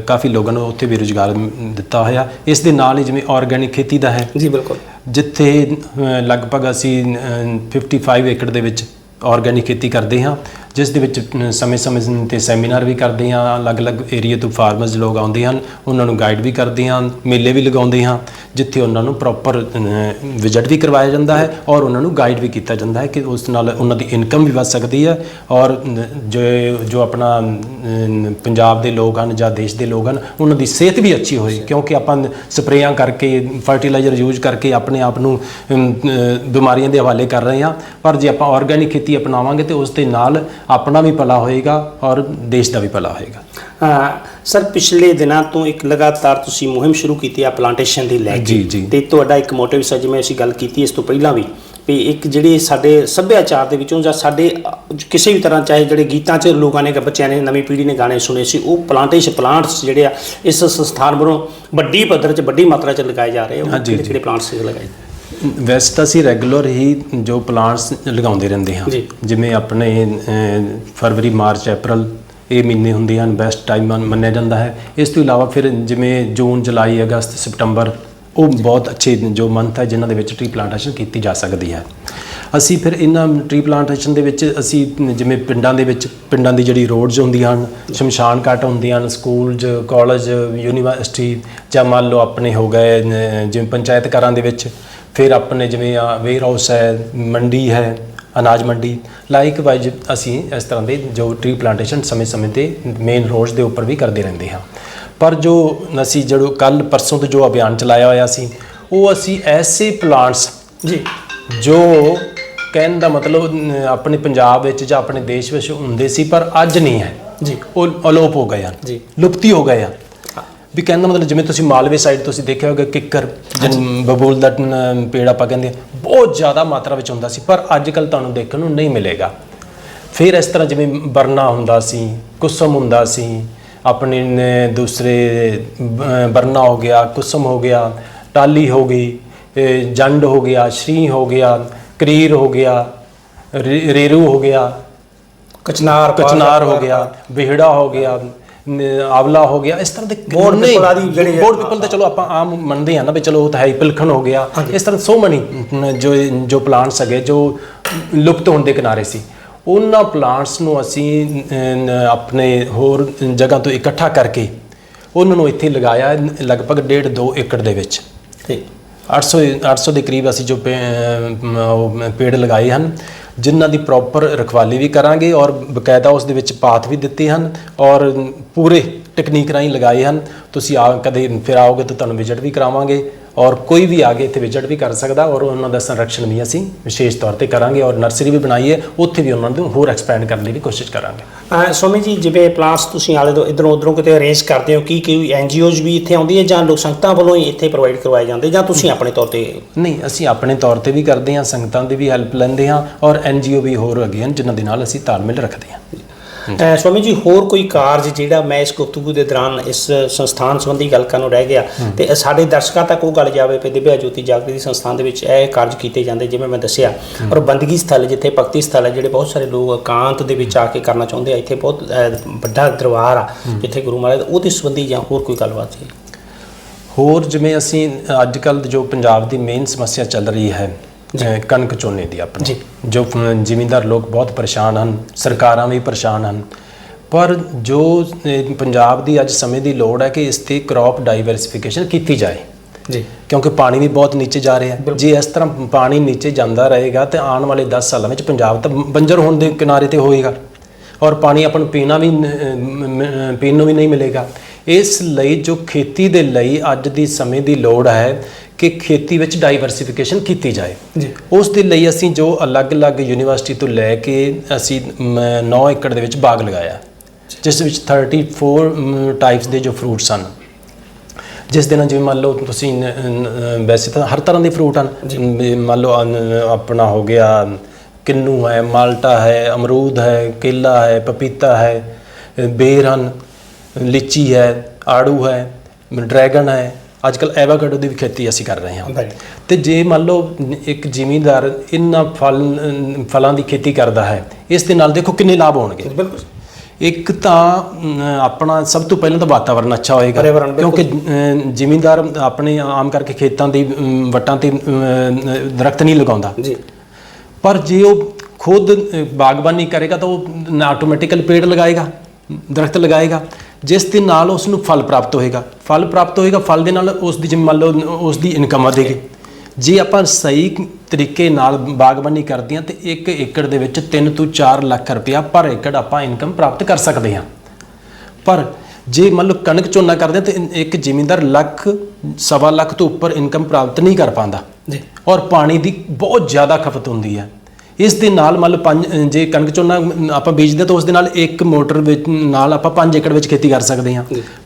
ਕਾਫੀ ਲੋਕਾਂ ਨੂੰ ਉੱਥੇ ਵੀ ਰੁਜ਼ਗਾਰ ਦਿੱਤਾ ਹੋਇਆ। ਇਸ ਦੇ ਨਾਲ ਹੀ ਜਿਵੇਂ ਆਰਗੈਨਿਕ ਖੇਤੀ ਦਾ ਹੈ। ਜੀ ਬਿਲਕੁਲ। ਜਿੱਥੇ ਲਗਭਗ ਅਸੀਂ ਅ, 55 ਏਕੜ ਦੇ ਵਿੱਚ ਆਰਗੈਨਿਕ ਖੇਤੀ ਕਰਦੇ ਹਾਂ। ਜਿਸ ਦੇ ਵਿੱਚ ਸਮੇਂ-ਸਮੇਂ ਤੇ ਸੈਮੀਨਾਰ ਵੀ ਕਰਦੇ ਹਾਂ ਅਲੱਗ-ਅਲੱਗ ਏਰੀਆ ਤੋਂ ਫਾਰਮਰਸ ਲੋਕ ਆਉਂਦੇ ਹਨ ਉਹਨਾਂ ਨੂੰ ਗਾਈਡ ਵੀ ਕਰਦੇ ਹਾਂ ਮੇਲੇ ਵੀ ਲਗਾਉਂਦੇ ਹਾਂ ਜਿੱਥੇ ਉਹਨਾਂ ਨੂੰ ਪ੍ਰੋਪਰ ਵਿਜ਼ਿਟ ਵੀ ਕਰਵਾਇਆ ਜਾਂਦਾ ਹੈ ਔਰ ਉਹਨਾਂ ਨੂੰ ਗਾਈਡ ਵੀ ਕੀਤਾ ਜਾਂਦਾ ਹੈ ਕਿ ਉਸ ਨਾਲ ਉਹਨਾਂ ਦੀ ਇਨਕਮ ਵੀ ਵੱਧ ਸਕਦੀ ਹੈ ਔਰ ਜੋ ਜੋ ਆਪਣਾ ਪੰਜਾਬ ਦੇ ਲੋਕ ਹਨ ਜਾਂ ਦੇਸ਼ ਦੇ ਲੋਕ ਹਨ ਉਹਨਾਂ ਦੀ ਸਿਹਤ ਵੀ ਅੱਛੀ ਹੋਏ ਕਿਉਂਕਿ ਆਪਾਂ ਸਪਰੇਆਂ ਕਰਕੇ ਫਰਟੀਲਾਈਜ਼ਰ ਯੂਜ਼ ਕਰਕੇ ਆਪਣੇ ਆਪ ਨੂੰ ਬਿਮਾਰੀਆਂ ਦੇ ਹਵਾਲੇ ਕਰ ਰਹੇ ਹਾਂ ਪਰ ਜੇ ਆਪਾਂ ਆਰਗੈਨਿਕ ਖੇਤੀ ਅਪਣਾਵਾਂਗੇ ਤੇ ਉਸ ਦੇ ਨਾਲ ਆਪਣਾ ਵੀ ਭਲਾ ਹੋਏਗਾ ਔਰ ਦੇਸ਼ ਦਾ ਵੀ ਭਲਾ ਹੋਏਗਾ ਸਰ ਪਿਛਲੇ ਦਿਨਾਂ ਤੋਂ ਇੱਕ ਲਗਾਤਾਰ ਤੁਸੀਂ ਮੁਹਿੰਮ ਸ਼ੁਰੂ ਕੀਤੀ ਆ ਪਲਾਂਟੇਸ਼ਨ ਦੀ ਲੈ ਕੇ। ਤੇ ਤੁਹਾਡਾ ਇੱਕ ਮੋਟਿਵ ਸੀ ਜਿਵੇਂ ਅਸੀਂ ਗੱਲ ਕੀਤੀ ਇਸ ਤੋਂ ਪਹਿਲਾਂ ਵੀ ਵੀ ਇੱਕ ਜਿਹੜੀ ਸਾਡੇ ਸੱਭਿਆਚਾਰ ਦੇ ਵਿੱਚੋਂ ਜਾਂ ਸਾਡੇ ਕਿਸੇ ਵੀ ਤਰ੍ਹਾਂ ਚਾਹੇ ਜਿਹੜੇ ਗੀਤਾਂ 'ਚ ਲੋਕਾਂ ਨੇ ਬੱਚਿਆਂ ਨੇ ਨਵੀਂ ਪੀੜ੍ਹੀ ਨੇ ਗਾਣੇ ਸੁਣੇ ਸੀ ਉਹ ਪਲਾਂਟੇਸ਼ਨ ਪਲਾਂਟਸ ਜਿਹੜੇ ਆ ਇਸ ਸੰਸਥਾਨ ਵੱਲੋਂ ਵੱਡੀ ਪੱਧਰ 'ਚ ਵੱਡੀ ਮਾਤਰਾ 'ਚ ਲਗਾਏ ਜਾ ਰਹੇ ਉਹ ਹਾਂਜੀ, ਕਿਹੜੇ ਜੀ। ਕਿਹੜੇ ਪਲਾਂਟਸ ਲਗਾਏ ਵੈਸੇ ਤਾਂ ਅਸੀਂ ਰੈਗੂਲਰ ਹੀ ਜੋ ਪਲਾਂਟਸ ਲਗਾਉਂਦੇ ਰਹਿੰਦੇ ਹਾਂ। ਜੀ। ਜਿਵੇਂ ਆਪਣੇ ਫਰਵਰੀ ਮਾਰਚ ਅਪ੍ਰੈਲ ਇਹ ਮਹੀਨੇ ਹੁੰਦੇ ਹਨ ਬੈਸਟ ਟਾਈਮ ਮੰਨਿਆ ਜਾਂਦਾ ਹੈ। ਇਸ ਤੋਂ ਇਲਾਵਾ ਫਿਰ ਜਿਵੇਂ ਜੂਨ ਜੁਲਾਈ ਅਗਸਤ ਸਤੰਬਰ ਉਹ ਬਹੁਤ ਅੱਛੇ ਜੋ ਮੰਥ ਹੈ ਜਿਨ੍ਹਾਂ ਦੇ ਵਿੱਚ ਟਰੀ ਪਲਾਂਟੇਸ਼ਨ ਕੀਤੀ ਜਾ ਸਕਦੀ ਹੈ। ਅਸੀਂ ਫਿਰ ਇਹਨਾਂ ਟਰੀ ਪਲਾਂਟੇਸ਼ਨ ਦੇ ਵਿੱਚ ਅਸੀਂ ਜਿਵੇਂ ਪਿੰਡਾਂ ਦੇ ਵਿੱਚ ਪਿੰਡਾਂ ਦੀ ਜਿਹੜੀ ਰੋਡਸ ਹੁੰਦੀਆਂ ਹਨ ਸ਼ਮਸ਼ਾਨ ਘਾਟ ਹੁੰਦੀਆਂ ਹਨ ਸਕੂਲਜ਼ ਕਾਲਜ ਯੂਨੀਵਰਸਿਟੀ ਜਾਂ ਮੰਨ ਲਓ ਆਪਣੇ ਹੋ ਗਏ ਜਿਵੇਂ ਪੰਚਾਇਤ ਘਰਾਂ ਦੇ ਵਿੱਚ ਫਿਰ ਆਪਣੇ ਜਿਵੇਂ ਵੇਅਰ ਹਾਊਸ ਹੈ ਮੰਡੀ ਹੈ ਅਨਾਜ ਮੰਡੀ ਲਾਈਕ ਵਾਈਜ਼ ਅਸੀਂ ਇਸ ਤਰ੍ਹਾਂ ਦੇ ਜੋ ਟਰੀ ਪਲਾਂਟੇਸ਼ਨ ਸਮੇਂ-ਸਮੇਂ ਤੇ ਮੇਨ ਰੋਡਸ ਦੇ ਉੱਪਰ ਵੀ ਕਰਦੇ ਰਹਿੰਦੇ ਹਾਂ। ਪਰ ਜੋ ਅਸੀਂ ਜਦੋਂ ਕੱਲ ਪਰਸੋਂ ਤੋਂ ਜੋ ਅਭਿਆਨ ਚਲਾਇਆ ਹੋਇਆ ਸੀ ਉਹ ਅਸੀਂ ਐਸੇ ਪਲਾਂਟਸ ਜੀ। ਜੋ ਕਹਿਣ ਦਾ ਮਤਲਬ ਆਪਣੇ ਪੰਜਾਬ ਵਿੱਚ ਜਾਂ ਆਪਣੇ ਦੇਸ਼ ਵਿੱਚ ਹੁੰਦੇ ਸੀ ਪਰ ਅੱਜ ਨਹੀਂ ਹੈ। ਜੀ। ਉਹ ਅਲੋਪ ਹੋ ਗਏ ਹਨ। ਜੀ। ਲੁਪਤੀ ਹੋ ਗਏ ਹਨ। ਵੀ ਕਹਿਣ ਦਾ ਮਤਲਬ ਜਿਵੇਂ ਤੁਸੀਂ ਮਾਲਵੇ ਸਾਈਡ ਤੁਸੀਂ ਦੇਖਿਆ ਹੋਗਾ ਕਿੱਕਰ ਬਬੂਲ ਦਾ ਪੇੜ ਆਪਾਂ ਕਹਿੰਦੇ ਬਹੁਤ ਜ਼ਿਆਦਾ ਮਾਤਰਾ ਵਿੱਚ ਹੁੰਦਾ ਸੀ ਪਰ ਅੱਜ ਕੱਲ ਤੁਹਾਨੂੰ ਦੇਖਣ ਨੂੰ ਨਹੀਂ ਮਿਲੇਗਾ। ਫਿਰ ਇਸ ਤਰ੍ਹਾਂ ਜਿਵੇਂ ਬਰਨਾ ਹੁੰਦਾ ਸੀ ਕੁਸਮ ਹੁੰਦਾ ਸੀ ਆਪਣੇ ਨੇ ਦੂਸਰੇ ਬਰਨਾ ਹੋ ਗਿਆ ਕੁਸਮ ਹੋ ਗਿਆ ਟਾਲੀ ਹੋ ਗਈ ਜੰਡ ਹੋ ਗਿਆ ਸ਼ਰੀ ਹੋ ਗਿਆ ਕਰੀਰ ਹੋ ਗਿਆ ਰੇਰੂ ਹੋ ਗਿਆ ਕਚਨਾਰ ਕਚਨਾਰ ਹੋ ਗਿਆ ਬਿਹੜਾ ਹੋ ਗਿਆ ਆਵਲਾ ਹੋ ਗਿਆ। ਇਸ ਤਰ੍ਹਾਂ ਦੇ ਬੋਰਡ ਪਿੱਪਲ ਆਦਿ ਜਿਹੜੇ- ਬੋਰਡ ਪਿੱਪਲ ਤਾਂ ਚਲੋ ਆਪਾਂ ਆਮ ਮੰਨਦੇ ਹਾਂ ਨਾ ਵੀ ਚਲੋ ਉਹ ਤਾਂ ਹੈ ਪਿਲਖਣ ਹੋ ਗਿਆ। ਇਸ ਤਰ੍ਹਾਂ ਸੋ ਮਨੀ ਜੋ ਜੋ ਪਲਾਂਟਸ ਹੈਗੇ ਜੋ ਲੁਪਤ ਹੋਣ ਦੇ ਕਿਨਾਰੇ ਸੀ। ਉਹਨਾਂ ਪਲਾਂਟਸ ਨੂੰ ਅਸੀਂ ਆਪਣੇ ਹੋਰ ਜਗ੍ਹਾ ਤੋਂ ਇਕੱਠਾ ਕਰਕੇ ਉਹਨਾਂ ਨੂੰ ਇੱਥੇ ਲਗਾਇਆ ਲਗਭਗ 1.5 2 ਏਕੜ ਦੇ ਵਿੱਚ। ਤੇ 800 800 ਦੇ ਕਰੀਬ ਅਸੀਂ ਜੋ ਪੇੜ ਲਗਾਏ ਹਨ। ਜਿਨ੍ਹਾਂ ਦੀ ਪ੍ਰੋਪਰ ਰਖਵਾਲੀ ਵੀ ਕਰਾਂਗੇ ਔਰ ਬਕਾਇਦਾ ਉਸ ਦੇ ਵਿੱਚ ਪਾਥ ਵੀ ਦਿੱਤੇ ਹਨ ਔਰ ਪੂਰੇ ਟੈਕਨੀਕ ਰਾਹੀਂ ਲਗਾਏ ਹਨ। ਤੁਸੀਂ ਆ ਕਦੇ ਫਿਰ ਆਓਗੇ ਤਾਂ ਤੁਹਾਨੂੰ ਵਿਜ਼ਿਟ ਵੀ ਕਰਾਵਾਂਗੇ। ਔਰ ਕੋਈ ਵੀ ਆ ਕੇ ਇੱਥੇ ਵਿਜ਼ਿਟ ਵੀ ਕਰ ਸਕਦਾ ਔਰ ਉਹਨਾਂ ਦਾ ਸੰਰਕਸ਼ਣ ਵੀ ਅਸੀਂ ਵਿਸ਼ੇਸ਼ ਤੌਰ ਤੇ ਕਰਾਂਗੇ ਔਰ ਨਰਸਰੀ ਵੀ ਬਣਾਈ ਹੈ ਉੱਥੇ ਵੀ ਉਹਨਾਂ ਨੂੰ ਹੋਰ ਐਕਸਪੈਂਡ ਕਰਨ ਦੀ ਵੀ ਕੋਸ਼ਿਸ਼ ਕਰਾਂਗੇ। ਸੋਮੀ ਜੀ ਜਿਵੇਂ ਪਲਾਂਟਸ ਤੁਸੀਂ ਆਲੇ ਤੋਂ ਇਧਰੋਂ ਉਧਰੋਂ ਕਿਤੇ ਅਰੇਂਜ ਕਰਦੇ ਹੋ ਕੀ ਕੋਈ ਐਨਜੀਓਜ਼ ਵੀ ਇੱਥੇ ਆਉਂਦੀ ਹੈ ਜਾਂ ਲੋਕ ਸੰਗਤਾਂ ਵੱਲੋਂ ਹੀ ਇੱਥੇ ਪ੍ਰੋਵਾਈਡ ਕਰਵਾਏ ਜਾਂਦੇ ਜਾਂ ਤੁਸੀਂ ਆਪਣੇ ਤੌਰ ਤੇ ਨਹੀਂ ਅਸੀਂ ਆਪਣੇ ਤੌਰ ਤੇ ਵੀ ਕਰਦੇ ਹਾਂ ਸੰਗਤਾਂ ਦੀ ਵੀ ਹੈਲਪ ਲੈਂਦੇ ਹਾਂ ਔਰ ਐਨਜੀਓ ਵੀ ਹੋਰ ਹੈਗੇ ਹਨ ਜਿਨ੍ਹਾਂ ਦੇ ਨਾਲ ਅਸੀਂ ਤਾਲਮੇਲ ਰੱਖਦੇ ਹਾਂ। ਸਵਾਮੀ ਜੀ ਹੋਰ ਕੋਈ ਕਾਰਜ ਜਿਹੜਾ ਮੈਂ ਇਸ ਗੁਫ਼ਤਗੂ ਦੇ ਦੌਰਾਨ ਇਸ ਸੰਸਥਾਨ ਸੰਬੰਧੀ ਗੱਲ ਕਰਨ ਨੂੰ ਰਹਿ ਗਿਆ ਤੇ ਸਾਡੇ ਦਰਸ਼ਕਾਂ ਤੱਕ ਉਹ ਗੱਲ ਜਾਵੇ ਕਿ ਦਿਵਿਆ ਜੋਤੀ ਜਾਗਰਤੀ ਸੰਸਥਾਨ ਦੇ ਵਿੱਚ ਇਹ ਕਾਰਜ ਕੀਤੇ ਜਾਂਦੇ ਜਿਵੇਂ ਮੈਂ ਦੱਸਿਆ। ਔਰ ਬੰਦਗੀ ਸਥਲ ਜਿੱਥੇ ਭਗਤੀ ਸਥਲ ਹੈ ਜਿਹੜੇ ਬਹੁਤ ਸਾਰੇ ਲੋਕ ਇਕਾਂਤ ਦੇ ਵਿੱਚ ਆ ਕੇ ਕਰਨਾ ਚਾਹੁੰਦੇ ਆ ਇੱਥੇ ਬਹੁਤ ਵੱਡਾ ਦਰਬਾਰ ਆ ਜਿੱਥੇ ਗੁਰੂ ਮਹਾਰਾਜ ਉਹਦੇ ਸੰਬੰਧੀ ਜਾਂ ਹੋਰ ਕੋਈ ਗੱਲਬਾਤ ਸੀ? ਹੋਰ ਜਿਵੇਂ ਅਸੀਂ ਅੱਜ ਕੱਲ ਜੋ ਪੰਜਾਬ ਦੀ ਮੇਨ ਸਮੱਸਿਆ ਚੱਲ ਰਹੀ ਹੈ ਕਣਕ ਝੋਨੇ ਦੀ ਆਪਣੀ ਜੀ। ਜੋ ਜ਼ਿਮੀਂਦਾਰ ਲੋਕ ਬਹੁਤ ਪਰੇਸ਼ਾਨ ਹਨ ਸਰਕਾਰਾਂ ਵੀ ਪਰੇਸ਼ਾਨ ਹਨ। ਪਰ ਜੋ ਪੰਜਾਬ ਦੀ ਅੱਜ ਸਮੇਂ ਦੀ ਲੋੜ ਹੈ ਕਿ ਇਸ ਤੇ ਕ੍ਰੌਪ ਡਾਈਵਰਸਿਫਿਕੇਸ਼ਨ ਕੀਤੀ ਜਾਏ। ਜੀ। ਕਿਉਂਕਿ ਪਾਣੀ ਵੀ ਬਹੁਤ ਨੀਚੇ ਜਾ ਰਿਹਾ ਹੈ। ਜੇ ਇਸ ਤਰ੍ਹਾਂ ਪਾਣੀ ਨੀਚੇ ਜਾਂਦਾ ਰਹੇਗਾ ਤੇ ਆਉਣ ਵਾਲੇ 10 ਸਾਲਾਂ ਵਿੱਚ ਪੰਜਾਬ ਤਾਂ ਬੰਜਰ ਹੋਣ ਦੇ ਕਿਨਾਰੇ ਤੇ ਹੋਏਗਾ। ਔਰ ਪਾਣੀ ਆਪਾਂ ਨੂੰ ਪੀਣਾ ਵੀ ਪੀਣ ਨੂੰ ਵੀ ਨਹੀਂ ਮਿਲੇਗਾ। ਇਸ ਲਈ ਜੋ ਖੇਤੀ ਦੇ ਲਈ ਅੱਜ ਦੀ ਸਮੇਂ ਦੀ ਲੋੜ ਹੈ ਕਿ ਖੇਤੀ ਵਿੱਚ ਡਾਈਵਰਸਿਫਿਕੇਸ਼ਨ ਕੀਤੀ ਜਾਏ। ਜੀ। ਉਸ ਦੇ ਲਈ ਅਸੀਂ ਜੋ ਅਲੱਗ-ਅਲੱਗ ਯੂਨੀਵਰਸਿਟੀ ਤੋਂ ਲੈ ਕੇ ਅਸੀਂ 9 ਏਕੜ ਦੇ ਵਿੱਚ ਬਾਗ ਲਗਾਇਆ। ਜਿਸ ਵਿੱਚ 34 ਟਾਈਪਸ ਦੇ ਜੋ ਫਰੂਟਸ ਹਨ। ਜਿਸ ਦੇ ਨਾਲ ਜਿਵੇਂ ਮੰਨ ਲਓ ਤੁਸੀਂ ਵੈਸੇ ਤਾਂ ਹਰ ਤਰ੍ਹਾਂ ਦੇ ਫਰੂਟ ਹਨ। ਮੰਨ ਲਓ ਆਪਣਾ ਹੋ ਗਿਆ ਕਿੰਨੂ ਹੈ ਮਾਲਟਾ ਹੈ ਅਮਰੂਦ ਹੈ ਕੇਲਾ ਹੈ ਪਪੀਤਾ ਹੈ ਬੇਰ ਹਨ ਲੀਚੀ ਹੈ ਆੜੂ ਹੈ ਡਰੈਗਨ ਹੈ ਅੱਜ ਕੱਲ ਐਵਾਕਾਡੋ ਦੀ ਵੀ ਖੇਤੀ ਅਸੀਂ ਕਰ ਰਹੇ ਹਾਂ। ਤੇ ਜੇ ਮੰਨ ਲਓ ਇੱਕ ਜ਼ਿਮੀਂਦਾਰ ਇਹਨਾਂ ਫਲ ਫਲਾਂ ਦੀ ਖੇਤੀ ਕਰਦਾ ਹੈ ਇਸ ਦੇ ਨਾਲ ਦੇਖੋ ਕਿੰਨੇ ਲਾਭ ਹੋਣਗੇ। ਬਿਲਕੁਲ। ਇੱਕ ਤਾਂ ਆਪਣਾ ਸਭ ਤੋਂ ਪਹਿਲਾਂ ਤਾਂ ਵਾਤਾਵਰਨ ਅੱਛਾ ਹੋਏਗਾ। ਕਿਉਂਕਿ ਜ਼ਿਮੀਂਦਾਰ ਆਪਣੇ ਆਮ ਕਰਕੇ ਖੇਤਾਂ ਦੀ ਵੱਟਾਂ ਤੇ ਦਰਖਤ ਨਹੀਂ ਲਗਾਉਂਦਾ। ਜੀ। ਪਰ ਜੇ ਉਹ ਖੁਦ ਬਾਗਬਾਨੀ ਕਰੇਗਾ ਤਾਂ ਉਹ ਆਟੋਮੈਟਿਕਲ ਪੇੜ ਲਗਾਏਗਾ ਦਰਖਤ ਲਗਾਏਗਾ। ਜਿਸ ਦੇ ਨਾਲ ਉਸ ਨੂੰ ਫਲ ਪ੍ਰਾਪਤ ਹੋਏਗਾ। ਫਲ ਪ੍ਰਾਪਤ ਹੋਏਗਾ ਫਲ ਦੇ ਨਾਲ ਉਸ ਦੀ ਜਿਵੇਂ ਮੰਨ ਲਓ ਉਸ ਦੀ ਇਨਕਮ ਵਧੇਗੀ। ਜੇ ਆਪਾਂ ਸਹੀ ਤਰੀਕੇ ਨਾਲ ਬਾਗਬਾਨੀ ਕਰਦੇ ਹਾਂ ਤੇ 1 ਏਕੜ ਦੇ ਵਿੱਚ 3 ਤੋਂ 4 ਲੱਖ ਰੁਪਇਆ ਪਰ ਏਕੜ ਆਪਾਂ ਇਨਕਮ ਪ੍ਰਾਪਤ ਕਰ ਸਕਦੇ ਹਾਂ। ਪਰ ਜੇ ਮੰਨ ਲਓ ਕਣਕ ਝੋਨਾ ਕਰਦੇ ਹਾਂ ਤੇ ਇੱਕ ਜ਼ਿਮੀਂਦਾਰ ਲੱਖ ਸਵਾ ਲੱਖ ਤੋਂ ਉੱਪਰ ਇਨਕਮ ਪ੍ਰਾਪਤ ਨਹੀਂ ਕਰ ਪਾਉਂਦਾ। ਜੀ। ਔਰ ਪਾਣੀ ਦੀ ਬਹੁਤ ਜ਼ਿਆਦਾ ਖਪਤ ਹੁੰਦੀ ਹੈ। ਇਸ ਦੇ ਨਾਲ ਮੰਨ ਲਓ ਪੰਜ ਜੇ ਕਣਕ ਝੋਨਾ ਆਪਾਂ ਬੀਜਦੇ ਤਾਂ ਉਸ ਦੇ ਨਾਲ ਇੱਕ ਮੋਟਰ ਵਿੱਚ ਨਾਲ ਆਪਾਂ 5 ਏਕੜ ਵਿੱਚ ਖੇਤੀ ਕਰ ਸਕਦੇ ਹਾਂ।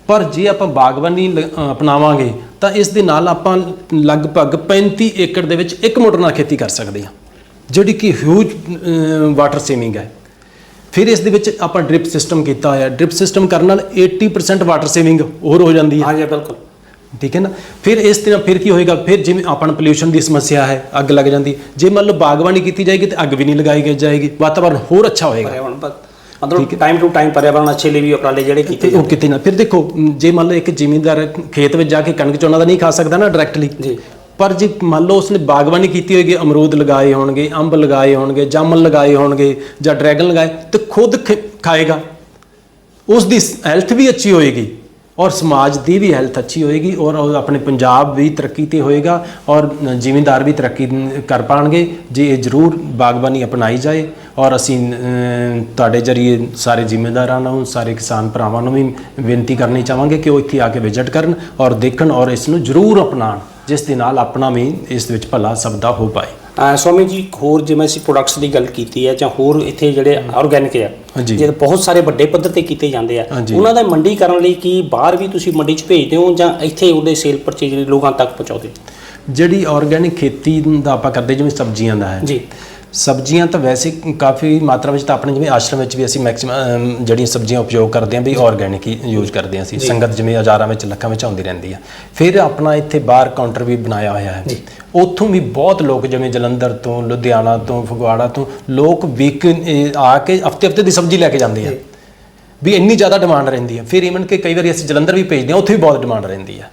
ਪਰ ਜੇ ਆਪਾਂ ਬਾਗਬਾਨੀ ਅਪਣਾਵਾਂਗੇ ਤਾਂ ਇਸ ਦੇ ਨਾਲ ਆਪਾਂ ਲਗਭਗ 35 ਏਕੜ ਦੇ ਵਿੱਚ ਇੱਕ ਮੋਟਰ ਨਾਲ ਖੇਤੀ ਕਰ ਸਕਦੇ ਹਾਂ ਜਿਹੜੀ ਕਿ ਹਿਊਜ ਵਾਟਰ ਸੇਵਿੰਗ ਹੈ। ਫਿਰ ਇਸ ਦੇ ਵਿੱਚ ਆਪਾਂ ਡ੍ਰਿਪ ਸਿਸਟਮ ਕੀਤਾ ਹੋਇਆ। ਡ੍ਰਿਪ ਸਿਸਟਮ ਕਰਨ ਨਾਲ 80% ਵਾਟਰ ਸੇਵਿੰਗ ਹੋਰ ਹੋ ਜਾਂਦੀ ਹੈ। ਹਾਂ ਜੀ ਬਿਲਕੁਲ। ਠੀਕ ਹੈ ਨਾ? ਫਿਰ ਇਸ ਤਰ੍ਹਾਂ ਫਿਰ ਕੀ ਹੋਏਗਾ? ਫਿਰ ਜਿਵੇਂ ਆਪਾਂ ਨੂੰ ਪੋਲਿਊਸ਼ਨ ਦੀ ਸਮੱਸਿਆ ਹੈ ਅੱਗ ਲੱਗ ਜਾਂਦੀ। ਜੇ ਮੰਨ ਲਓ ਬਾਗਬਾਨੀ ਕੀਤੀ ਜਾਏਗੀ ਤੇ ਅੱਗ ਵੀ ਨਹੀਂ ਲਗਾਈ ਜਾਏਗੀ ਵਾਤਾਵਰਨ ਹੋਰ ਅੱਛਾ ਹੋਏਗਾ। ਮਤਲਬ ਟਾਈਮ ਟੂ ਟਾਈਮ ਪਰਿਆਵਰਣ ਅੱਛੇ ਲਈ ਵੀ ਉਪਰਾਲੇ ਜਿਹੜੇ ਕੀਤੇ ਉਹ ਕਿਤੇ ਨਾ ਫਿਰ ਦੇਖੋ ਜੇ ਮੰਨ ਲਓ ਇੱਕ ਜ਼ਿਮੀਂਦਾਰ ਖੇਤ ਵਿੱਚ ਜਾ ਕੇ ਕਣਕ ਝੋਨਾ ਦਾ ਨਹੀਂ ਖਾ ਸਕਦਾ ਨਾ ਡਾਇਰੈਕਟਲੀ ਜੀ। ਪਰ ਜੇ ਮੰਨ ਲਓ ਉਸਨੇ ਬਾਗਬਾਨੀ ਕੀਤੀ ਹੋਏਗੀ ਅਮਰੂਦ ਲਗਾਏ ਹੋਣਗੇ ਅੰਬ ਲਗਾਏ ਹੋਣਗੇ ਜਾਮਨ ਲਗਾਏ ਹੋਣਗੇ ਜਾਂ ਡਰੈਗਨ ਲਗਾਏ ਤੇ ਖੁਦ ਖਾਏਗਾ। ਉਸ ਦੀ ਹੈਲਥ ਵੀ ਅੱਛੀ ਹੋਏਗੀ। ਔਰ ਸਮਾਜ ਦੀ ਵੀ ਹੈਲਥ ਅੱਛੀ ਹੋਏਗੀ ਔਰ ਆਪਣੇ ਪੰਜਾਬ ਵੀ ਤਰੱਕੀ ਤੇ ਹੋਏਗਾ ਔਰ ਜ਼ਿਮੀਂਦਾਰ ਵੀ ਤਰੱਕੀ ਕਰ ਪਾਣਗੇ। ਜੇ ਇਹ ਜ਼ਰੂਰ ਬਾਗਬਾਨੀ ਅਪਣਾਈ ਜਾਏ ਔਰ ਅਸੀਂ ਤੁਹਾਡੇ ਜਰੀਏ ਸਾਰੇ ਜ਼ਿਮੀਂਦਾਰਾਂ ਨੂੰ, ਸਾਰੇ ਕਿਸਾਨ ਭਰਾਵਾਂ ਨੂੰ ਵੀ ਬੇਨਤੀ ਕਰਨੀ ਚਾਹਾਂਗੇ ਕਿ ਉਹ ਇੱਥੇ ਆ ਕੇ ਵਿਜ਼ਿਟ ਕਰਨ ਔਰ ਦੇਖਣ ਔਰ ਇਸ ਨੂੰ ਜ਼ਰੂਰ ਅਪਣਾਉਣ ਜਿਸ ਦੇ ਨਾਲ ਆਪਣਾ ਵੀ ਇਸ ਵਿੱਚ ਭਲਾ ਸਭ ਦਾ ਹੋ ਪਾਏ। ਸਵਾਮੀ ਜੀ ਹੋਰ ਜਿਵੇਂ ਅਸੀਂ ਪ੍ਰੋਡਕਟਸ ਦੀ ਗੱਲ ਕੀਤੀ ਹੈ ਜਾਂ ਹੋਰ ਇੱਥੇ ਜਿਹੜੇ ਆਰਗੈਨਿਕ ਆ। ਜਿਹੜੇ ਬਹੁਤ ਸਾਰੇ ਵੱਡੇ ਪੱਧਰ ਤੇ ਕੀਤੇ ਜਾਂਦੇ ਆ। ਉਹਨਾਂ ਦਾ ਮੰਡੀ ਕਰਨ ਲਈ ਕੀ ਬਾਹਰ ਵੀ ਤੁਸੀਂ ਮੰਡੀ 'ਚ ਭੇਜਦੇ ਹੋ ਜਾਂ ਇੱਥੇ ਉਹਦੇ ਸੇਲ ਪਰਚੇਜ ਲੋਕਾਂ ਤੱਕ ਪਹੁੰਚਾਉਂਦੇ ਜਿਹੜੀ ਆਰਗੈਨਿਕ ਖੇਤੀ ਦਾ ਆਪਾਂ ਕਰਦੇ ਜਿਵੇਂ ਸਬਜ਼ੀਆਂ ਦਾ ਹੈ ਜੀ ਸਬਜ਼ੀਆਂ ਤਾਂ ਵੈਸੇ ਕਾਫੀ ਮਾਤਰਾ ਵਿੱਚ ਤਾਂ ਆਪਣੇ ਜਿਵੇਂ ਆਸ਼ਰਮ ਵਿੱਚ ਵੀ ਅਸੀਂ ਮੈਕਸਿਮਮ ਜਿਹੜੀਆਂ ਸਬਜ਼ੀਆਂ ਉਪਯੋਗ ਕਰਦੇ ਹਾਂ ਵੀ ਆਰਗੈਨਿਕ ਹੀ ਯੂਜ਼ ਕਰਦੇ ਹਾਂ ਅਸੀਂ। ਸੰਗਤ ਜਿਵੇਂ ਹਜ਼ਾਰਾਂ ਵਿੱਚ ਲੱਖਾਂ ਵਿੱਚ ਆਉਂਦੀ ਰਹਿੰਦੀ ਆ। ਫਿਰ ਆਪਣਾ ਇੱਥੇ ਬਾਹਰ ਕਾਊਂਟਰ ਵੀ ਬਣਾਇਆ ਹੋਇਆ ਹੈ ਉੱਥੋਂ ਵੀ ਬਹੁਤ ਲੋਕ ਜਿਵੇਂ ਜਲੰਧਰ ਤੋਂ ਲੁਧਿਆਣਾ ਤੋਂ ਫਗਵਾੜਾ ਤੋਂ ਲੋਕ ਵੀਕ ਆ ਕੇ ਹਫ਼ਤੇ ਹਫ਼ਤੇ ਦੀ ਸਬਜ਼ੀ ਲੈ ਕੇ ਜਾਂਦੇ ਆ। ਵੀ ਇੰਨੀ ਜ਼ਿਆਦਾ ਡਿਮਾਂਡ ਰਹਿੰਦੀ ਹੈ ਫਿਰ ਇਵਨ ਕਿ ਕਈ ਵਾਰੀ ਅਸੀਂ ਜਲੰਧਰ ਵੀ ਭੇਜਦੇ ਹਾਂ ਉੱਥੇ ਵੀ ਬਹੁਤ ਡਿਮਾਂਡ ਰਹਿੰਦੀ ਹੈ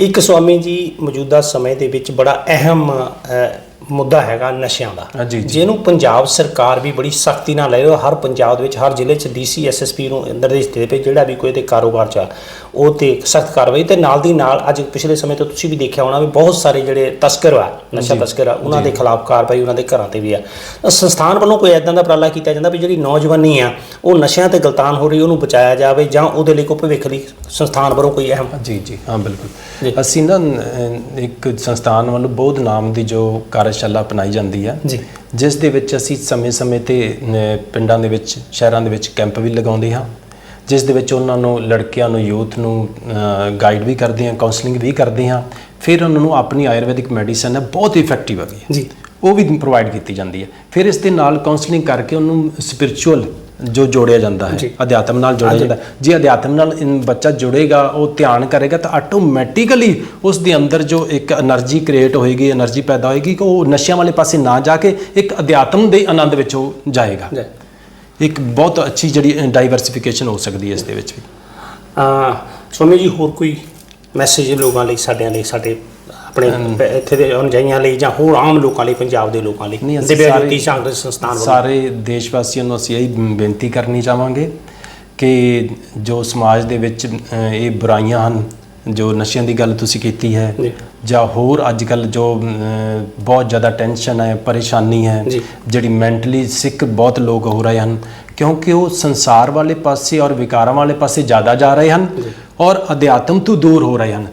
ਇੱਕ ਸਵਾਮੀ ਜੀ ਮੌਜੂਦਾ ਸਮੇਂ ਦੇ ਵਿੱਚ ਬੜਾ ਅਹਿਮ ਅਹ, ਮੁੱਦਾ ਹੈਗਾ ਨਸ਼ਿਆਂ ਦਾ। ਜਿਹਨੂੰ ਪੰਜਾਬ ਸਰਕਾਰ ਵੀ ਬੜੀ ਸਖਤੀ ਨਾਲ ਲੈ ਰਹੀ ਹਰ ਪੰਜਾਬ ਦੇ ਵਿੱਚ ਹਰ ਜ਼ਿਲ੍ਹੇ 'ਚ ਡੀਸੀ ਐਸਐਸਪੀ ਨੂੰ ਨਿਰਦੇਸ਼ ਦੇ ਪਏ ਜਿਹੜਾ ਵੀ ਕੋਈ ਤੇ ਕਾਰੋਬਾਰ 'ਚ ਉਹ ਤੇ ਸਖਤ ਕਾਰਵਾਈ ਤੇ ਨਾਲ ਦੀ ਨਾਲ ਅੱਜ ਪਿਛਲੇ ਸਮੇਂ ਤੋਂ ਤੁਸੀਂ ਵੀ ਦੇਖਿਆ ਹੋਣਾ ਵੀ ਬਹੁਤ ਸਾਰੇ ਜਿਹੜੇ ਤਸਕਰ ਆ ਨਸ਼ਾ ਤਸਕਰ ਆ ਉਹਨਾਂ ਦੇ ਖਿਲਾਫ ਕਾਰਵਾਈ ਉਹਨਾਂ ਦੇ ਘਰਾਂ ਤੇ ਵੀ ਆ। ਸੰਸਥਾਨ ਵੱਲੋਂ ਕੋਈ ਐਦਾਂ ਦਾ ਉਪਰਾਲਾ ਕੀਤਾ ਜਾਂਦਾ ਵੀ ਜਿਹੜੀ ਨੌਜਵਾਨੀ ਆ ਉਹ ਨਸ਼ਿਆਂ ਤੇ ਗਲਤਾਨ ਹੋ ਰਹੀ ਉਹਨੂੰ ਬਚਾਇਆ ਜਾਵੇ ਜਾਂ ਉਹਦੇ ਲਈ ਕੋਈ ਭਵਿੱਖ ਲਈ ਸੰਸਥਾਨ ਵੱਲੋਂ ਕੋਈ ਅਹਿਮ ਜੀ ਜੀ ਹਾਂ ਬਿਲਕੁਲ। ਅਸੀਂ ਨਾ ਇੱਕ ਸੰਸਥਾਨ ਵੱਲੋਂ ਬੋਧ ਨਾਮ ਦੀ ਜੋ ਕਾਰਜਸ਼ਾਲਾ ਅਪਣਾਈ ਜਾਂਦੀ ਹੈ ਜੀ। ਜਿਸ ਦੇ ਵਿੱਚ ਅਸੀਂ ਸਮੇਂ-ਸਮੇਂ ਤੇ ਅਹ, ਪਿੰਡਾਂ ਦੇ ਵਿੱਚ ਸ਼ਹਿਰਾਂ ਦੇ ਵਿੱਚ ਕੈਂਪ ਵੀ ਲਗਾਉਂਦੇ ਹਾਂ। ਜਿਸ ਦੇ ਵਿੱਚ ਉਹਨਾਂ ਨੂੰ ਲੜਕਿਆਂ ਨੂੰ ਯੂਥ ਨੂੰ ਗਾਈਡ ਵੀ ਕਰਦੇ ਹਾਂ ਕਾਉਂਸਲਿੰਗ ਵੀ ਕਰਦੇ ਹਾਂ। ਫਿਰ ਉਹਨਾਂ ਨੂੰ ਆਪਣੀ ਆਯੁਰਵੈਦਿਕ ਮੈਡੀਸਨ ਹੈ ਬਹੁਤ ਇਫੈਕਟਿਵ ਹੈਗੀ ਹੈ। ਜੀ। ਉਹ ਵੀ ਪ੍ਰੋਵਾਈਡ ਕੀਤੀ ਜਾਂਦੀ ਹੈ। ਫਿਰ ਇਸ ਦੇ ਨਾਲ ਕਾਉਂਸਲਿੰਗ ਕਰਕੇ ਉਹਨੂੰ ਸਪਿਰਚੁਅਲ ਜੋ ਜੋੜਿਆ ਜਾਂਦਾ ਹੈ ਅਧਿਆਤਮ ਨਾਲ ਜੋੜਿਆ ਜਾਂਦਾ ਜੇ ਅਧਿਆਤਮ ਨਾਲ ਇਨ- ਬੱਚਾ ਜੁੜੇਗਾ ਉਹ ਧਿਆਨ ਕਰੇਗਾ ਤਾਂ ਆਟੋਮੈਟਿਕਲੀ ਉਸ ਦੇ ਅੰਦਰ ਜੋ ਇੱਕ એનર્ਜੀ ਕ੍ਰੀਏਟ ਹੋਏਗੀ એનર્ਜੀ ਪੈਦਾ ਹੋਏਗੀ ਕਿ ਉਹ ਨਸ਼ਿਆਂ ਵਾਲੇ ਪਾਸੇ ਨਾ ਜਾ ਕੇ ਇੱਕ ਅਧਿਆਤਮ ਦੇ ਆਨੰਦ ਵਿੱਚ ਉਹ ਜਾਏਗਾ। ਇੱਕ ਬਹੁਤ ਅੱਛੀ ਜਿਹੜੀ ਡਾਈਵਰਸਿਫਿਕੇਸ਼ਨ ਹੋ ਸਕਦੀ ਹੈ ਇਸ ਦੇ ਵਿੱਚ ਵੀ। ਆ ਸਵਾਮੀ ਜੀ ਹੋਰ ਕੋਈ ਮੈਸੇਜ ਲੋਕਾਂ ਲਈ ਸਾਡਿਆਂ ਲਈ ਸਾਡੇ ਆਪਣੇ ਇੱਥੇ ਦੇ ਅਨਜਾਈਆਂ ਲਈ ਜਾਂ ਹੋਰ ਆਮ ਲੋਕਾਂ ਲਈ ਪੰਜਾਬ ਦੇ ਲੋਕਾਂ ਲਈ ਨਹੀਂ, ਅਸੀਂ ਦਿਵਿਆ ਸਾਰੇ- ਜੋਤੀ ਸੰਘ ਸੰਸਥਾਨ ਵੱਲੋਂ ਸਾਰੇ ਦੇਸ਼ ਵਾਸੀਆਂ ਨੂੰ ਅਸੀਂ ਇਹ ਬੇਨਤੀ ਕਰਨੀ ਚਾਹਾਂਗੇ ਕਿ ਜੋ ਸਮਾਜ ਦੇ ਵਿੱਚ ਇਹ ਬੁਰਾਈਆਂ ਹਨ ਜੋ ਨਸ਼ਿਆਂ ਦੀ ਗੱਲ ਤੁਸੀਂ ਕੀਤੀ ਹੈ ਜੀ। ਹੋਰ ਅੱਜ ਕੱਲ ਜੋ ਬਹੁਤ ਜ਼ਿਆਦਾ ਟੈਨਸ਼ਨ ਹੈ ਪਰੇਸ਼ਾਨੀ ਹੈ। ਜਿਹੜੀ ਮੈਂਟਲੀ ਸਿੱਕ ਬਹੁਤ ਲੋਕ ਹੋ ਰਹੇ ਹਨ ਕਿਉਂਕਿ ਉਹ ਸੰਸਾਰ ਵਾਲੇ ਪਾਸੇ ਔਰ ਵਿਕਾਰਾਂ ਵਾਲੇ ਪਾਸੇ ਜ਼ਿਆਦਾ ਜਾ ਰਹੇ ਹਨ ਔਰ ਅਧਿਆਤਮ ਤੋਂ ਦੂਰ ਹੋ ਰਹੇ ਹਨ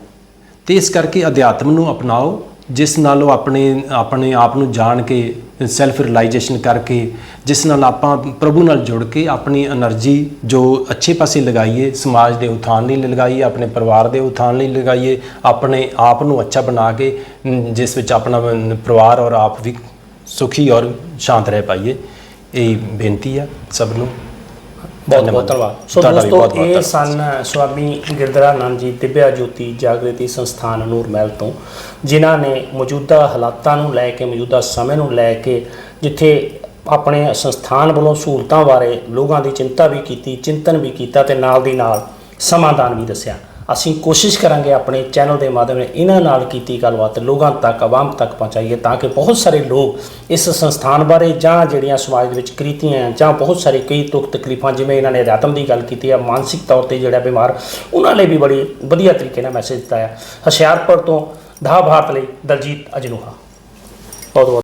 ਤੇ ਇਸ ਕਰਕੇ ਅਧਿਆਤਮ ਨੂੰ ਅਪਣਾਓ, ਜਿਸ ਨਾਲ ਉਹ ਆਪਣੇ ਆਪਣੇ ਆਪ ਨੂੰ ਜਾਣ ਕੇ ਸੈਲਫ ਰਿਲਾਈਜੇਸ਼ਨ ਕਰਕੇ, ਜਿਸ ਨਾਲ ਆਪਾਂ ਪ੍ਰਭੂ ਨਾਲ ਜੁੜ ਕੇ ਆਪਣੀ એનર્ਜੀ ਜੋ ਅੱਛੇ ਪਾਸੇ ਲਗਾਈਏ, ਸਮਾਜ ਦੇ ਉਥਾਨ ਲਈ ਲਗਾਈਏ, ਆਪਣੇ ਪਰਿਵਾਰ ਦੇ ਉਥਾਨ ਲਈ ਲਗਾਈਏ, ਆਪਣੇ ਆਪ ਨੂੰ ਅੱਛਾ ਬਣਾ ਕੇ, ਜਿਸ ਵਿੱਚ ਆਪਣਾ ਪਰਿਵਾਰ ਔਰ ਆਪ ਵੀ ਸੁਖੀ ਔਰ ਸ਼ਾਂਤ ਰਹਿ ਪਾਈਏ, ਇਹ ਬੇਨਤੀ ਆ ਸਭ ਨੂੰ। ਬਹੁਤ ਬਹੁਤ ਧੰਨਵਾਦ। ਸੋ ਤੁਹਾਡਾ ਵੀ ਦੋਸਤੋ ਇਹ। ਸਨ ਸਵਾਮੀ ਗਿਰਧਰਾਨੰਦ ਜੀ ਦਿਵਿਆ ਜੋਤੀ ਜਾਗ੍ਰਿਤੀ ਸੰਸਥਾਨ ਨੂਰ ਮਹਿਲ ਤੋਂ ਜਿਨ੍ਹਾਂ ਨੇ ਮੌਜੂਦਾ ਹਾਲਾਤਾਂ ਨੂੰ ਲੈ ਕੇ ਮੌਜੂਦਾ ਸਮੇਂ ਨੂੰ ਲੈ ਕੇ ਜਿੱਥੇ ਆਪਣੇ ਸੰਸਥਾਨ ਵੱਲੋਂ ਸਹੂਲਤਾਂ ਬਾਰੇ ਲੋਕਾਂ ਦੀ ਚਿੰਤਾ ਵੀ ਕੀਤੀ ਚਿੰਤਨ ਵੀ ਕੀਤਾ ਤੇ ਨਾਲ ਦੀ ਨਾਲ ਸਮਾਧਾਨ ਵੀ ਦੱਸਿਆ। ਅਸੀਂ ਕੋਸ਼ਿਸ਼ ਕਰਾਂਗੇ ਆਪਣੇ ਚੈਨਲ ਦੇ ਮਾਧਿਅਮ ਨਾਲ ਇਹਨਾਂ ਨਾਲ ਕੀਤੀ ਗੱਲਬਾਤ ਲੋਕਾਂ ਤੱਕ ਆਵਾਮ ਤੱਕ ਪਹੁੰਚਾਈਏ ਤਾਂ ਕਿ ਬਹੁਤ ਸਾਰੇ ਲੋਕ ਇਸ ਸੰਸਥਾਨ ਬਾਰੇ ਜਾਂ ਜਿਹੜੀਆਂ ਸਮਾਜ ਦੇ ਵਿੱਚ ਕ੍ਰਿਤੀਆਂ ਹੈ, ਜਾਂ ਬਹੁਤ ਸਾਰੇ ਕਈ ਦੁੱਖ ਤਕਲੀਫਾਂ ਜਿਵੇਂ ਇਹਨਾਂ ਨੇ ਅਧਿਆਤਮ ਦੀ ਗੱਲ ਕੀਤੀ ਹੈ ਮਾਨਸਿਕ ਤੌਰ ਤੇ ਜਿਹੜਾ ਬਿਮਾਰ ਉਹਨਾਂ ਲਈ ਵੀ ਬੜੀ ਵਧੀਆ ਤਰੀਕੇ ਨਾਲ ਮੈਸੇਜ ਦਿੱਤਾ ਹੈ ਹੁਸ਼ਿਆਰਪੁਰ ਤੋਂ ਦਾ ਭਾਰਤ ਲਈ ਦਲਜੀਤ ਅਜਨੂਹਾ। ਬਹੁਤ ਬਹੁਤ